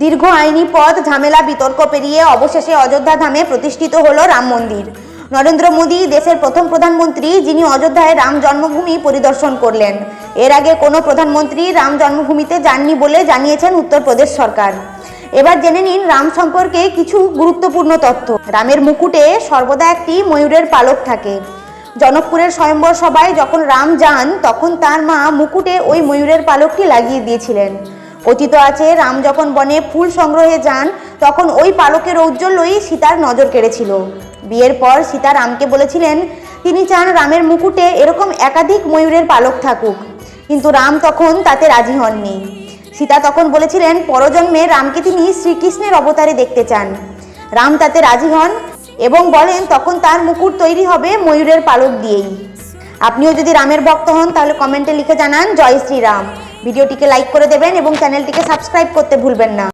দীর্ঘ আইনি পথ, ঝামেলা, বিতর্ক পেরিয়ে অবশেষে অযোধ্যা ধামে প্রতিষ্ঠিত হল রাম মন্দির। নরেন্দ্র মোদী, দেশের প্রথম প্রধানমন্ত্রী, যিনি অযোধ্যায় রাম জন্মভূমি পরিদর্শন করলেন। এর আগে কোনো প্রধানমন্ত্রী রাম জন্মভূমিতে যাননি বলে জানিয়েছেন উত্তরপ্রদেশ সরকার। এবার জেনে নিন রাম সম্পর্কে কিছু গুরুত্বপূর্ণ তথ্য। রামের মুকুটে সর্বদা একটি ময়ূরের পালক থাকে। জনকপুরের স্বয়ম্বর সভায় যখন রাম যান, তখন তার মা মুকুটে ওই ময়ূরের পালকটি লাগিয়ে দিয়েছিলেন। কথিত আছে, রাম যখন বনে ফুল সংগ্রহে যান, তখন ওই পালকের ঔজ্জ্বল্যই সীতার নজর কেড়েছিল। বিয়ের পর সীতা রামকে বলেছিলেন, তিনি চান রামের মুকুটে এরকম একাধিক ময়ূরের পালক থাকুক। কিন্তু রাম তখন তাতে রাজি হননি। সীতা তখন বলেছিলেন, পরজন্মে রামকে তিনি শ্রীকৃষ্ণের অবতারে দেখতে চান। রাম তাতে রাজি হন এবং বলেন, তখন তার মুকুট তৈরি হবে ময়ূরের পালক দিয়েই। আপনিও যদি রামের ভক্ত হন, তাহলে কমেন্টে লিখে জানান, জয় শ্রীরাম। ভিডিওটিকে লাইক করে দেবেন এবং চ্যানেলটিকে সাবস্ক্রাইব করতে ভুলবেন না।